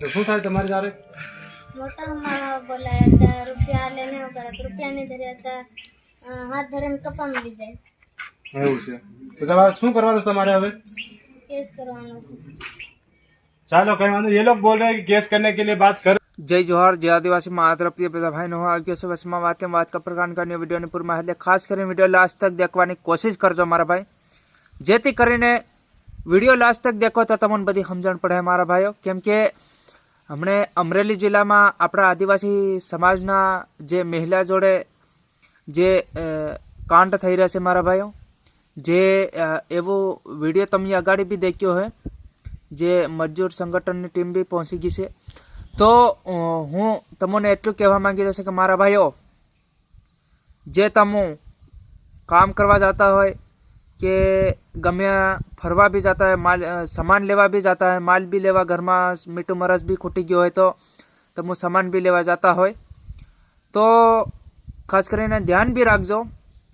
તો શું થાય તમારી જારે મોટા માણસ બોલાયા હતા રૂપિયા લે વગર રૂપિયા નહીં ધર્યા હતા હાથ ધરીને કપા મળી જાય. એવું છે. તો તમારે શું કરવાનું છે તમારે હવે? કેસ કરવાનો છે. ચાલો કઈ વાંધો એ લોકો બોલ રહ્યા કે કેસ કરને કે લીએ બાત કર. જય જોહર જે આદિવાસી મા તરફથી પ્રધાભાઈ નો આવજો છે. વચમાં વાત વાત કપર કાનકાની કરીને વિડીયોની પૂર એટલે ખાસ કરીને વીડિયો લાસ્ટ તક દેખવાની કોશિશ કરજો મારા ભાઈ. જેથી કરીને વીડિયો લાસ્ટ તક દેખો તો તમને બધી સમજણ પડે મારા ભાઈઓ. કેમ કે હમણે અમરેલી જિલ્લામાં આપણા આદિવાસી સમાજના જે મહિલા જોડે જે કાંડ થઈ રહ્યા છે મારા ભાઈઓ, જે એવો વીડિયો તમે અગાડી બી દેખ્યો હોય જે મજૂર સંગઠનની ટીમ બી પહોંચી ગઈ છે. તો હું તમને એટલું કહેવા માંગી રહ્યો છું કે મારા ભાઈઓ, જે તમે કામ કરવા જતા હોય કે ગમે ફરવા બી જતા હોય, માલ સામાન લેવા બી જતા હોય, માલ બી લેવા ઘરમાં, મીઠું મરસ બી ખૂટી ગયો હોય તો તમે સામાન બી લેવા જતા હોય. તો ખાસ કરીને ધ્યાન બી રાખજો.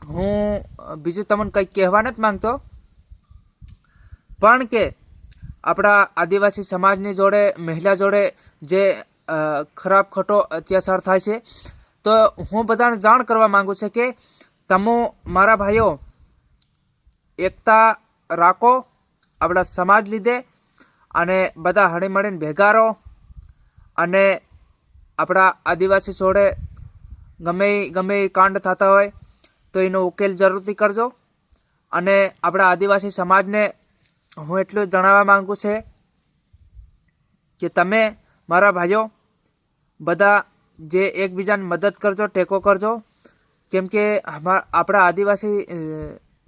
હું બીજું તમને કંઈક કહેવા નથી માગતો. પણ કે આપણા આદિવાસી સમાજની જોડે, મહિલા જોડે જે ખરાબ ખોટો અત્યાચાર થાય છે, તો હું બધાને જાણ કરવા માંગુ છું કે તમે મારા ભાઈઓ એકતા રાખો, આપણા સમાજ લીધે, અને બધા હળીમળીને ભેગા રહો, અને આપણા આદિવાસી છોડે ગમે ગમે કાંડ થતા હોય, તો એનો ઉકેલ જરૂરથી કરજો. અને આપણા આદિવાસી સમાજને હું એટલું જણાવવા માગું છે કે તમે, મારા ભાઈઓ, બધા જે એકબીજાને મદદ કરજો, ટેકો કરજો. કેમ કે આપણા આદિવાસી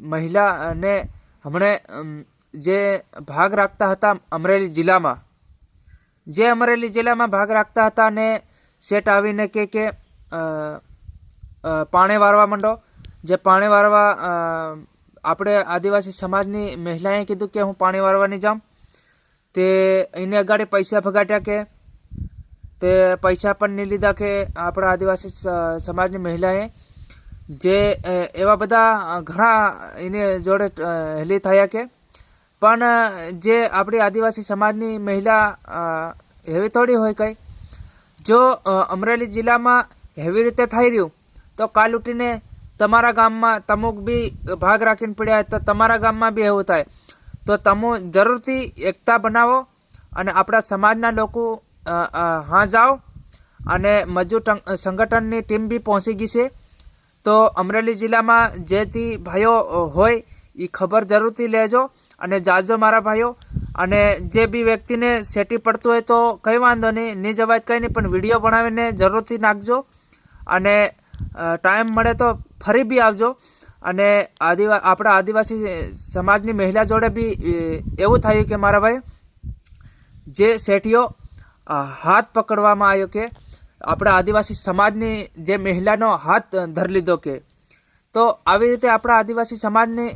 મહિલાને હમણે જે ભાગ રાખતા હતા અમરેલી જિલ્લામાં, જે અમરેલી જિલ્લામાં ભાગ રાખતા હતા ને શેઠ આવીને કે કે પાણી વારવા માંડો. જે પાણી વારવા આપણે આદિવાસી સમાજની મહિલાએ કીધું કે હું પાણી વારવાની જાઉં. તે એને અગાડી પૈસા ભગાટ્યા કે, તે પૈસા પણ નહીં લીધા કે આપણા આદિવાસી સમાજની મહિલાએ જે એવા બધા ઘણા એની જોડે હેલી થયા કે, પણ જે આપણી આદિવાસી સમાજની મહિલા હેવી થોડી હોય કંઈ, જો અમરેલી જિલ્લામાં હેવી રીતે થઈ રહ્યું, તો કાલ ઉઠીને તમારા ગામમાં તમુક બી ભાગ રાખીને પડ્યા તો તમારા ગામમાં બી એવું થાય. તો તમે જરૂરથી એકતા બનાવો અને આપણા સમાજના લોકો હા જાઓ અને મજૂર સંગઠનની ટીમ બી પહોંચી ગઈ છે. તો અમરેલી જિલ્લામાં જે ભાઈઓ હોય એ ખબર જરૂરથી લેજો અને જાજો મારા ભાઈઓ. અને જે બી વ્યક્તિને સેટી પડતું હોય તો કંઈ વાંધો નહીં નહીં જવાય કંઈ નહીં પણ વીડિયો બનાવીને જરૂરથી નાખજો. અને ટાઈમ મળે તો ફરી બી આવજો. અને આદિવા, આપણા આદિવાસી સમાજની મહિલા જોડે બી એવું થયું કે મારા ભાઈ, જે શેઠીઓ હાથ પકડવામાં આવ્યો કે આપણા આદિવાસી સમાજની જે મહિલાનો હાથ ધરી લીધો કે, તો આવી રીતે આપણા આદિવાસી સમાજની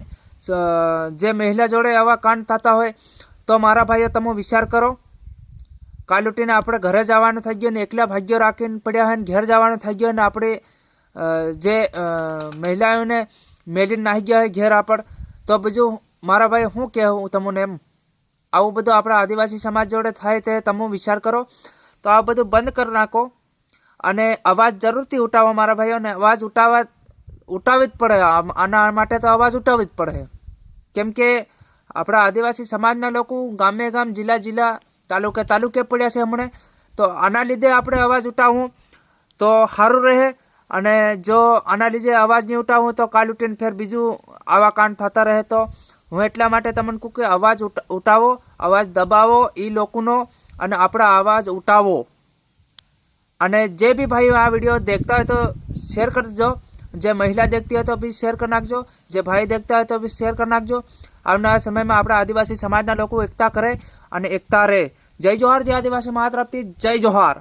જે મહિલા જોડે આવા કાંડ થતા હોય, તો મારા ભાઈઓ તમે વિચાર કરો. કાલ ઉઠીને આપણે ઘરે જવાનું થઈ ગયું ને એકલા ભાગ્યો રાખીને પડ્યા હોય ને ઘેર જવાનું થઈ ગયું ને આપણે જે મહિલાઓને મેલીને નાહી ગયા હોય ઘેર આપણ, તો બીજું મારા ભાઈ શું કહેવું તમને એમ? આવું બધું આપણા આદિવાસી સમાજ જોડે થાય તે તમે વિચાર કરો. તો આ બધું બંધ કરી નાખો. અને અવાજ જરૂરથી ઉઠાવો મારા ભાઈઓને. અવાજ ઉઠાવવા ઉઠાવવી જ પડે. આના માટે તો અવાજ ઉઠાવવી જ પડે. કેમ કે આપણા આદિવાસી સમાજના લોકો ગામે ગામ, જિલ્લા જિલ્લા તાલુકે તાલુકે પડ્યા છે હમણે. તો આના લીધે આપણે અવાજ ઉઠાવવું તો સારું રહે. અને જો આના લીધે અવાજ નહીં ઉઠાવું તો કાલ ઉઠીને ફેર બીજું આવા કાંડ થતા રહે તો હું એટલા માટે તમને કહું કે અવાજ ઉઠ- ઉઠાવો, અવાજ દબાવો એ લોકોનો અને આપણા અવાજ ઉઠાવો. અને જે બી ભાઈઓ આ વીડિયો દેખતા હોય તો શેર કરજો જે મહિલા દેખતી હોય તો બી શેર કરી નાખજો. જે ભાઈ દેખતા હોય તો બી શેર કરી નાખજો. આવનારા સમયમાં આપણા આદિવાસી સમાજના લોકો એકતા કરે અને એકતા રહે. જય જોહાર, જય આદિવાસી મહાતરફથી. જય જોહાર.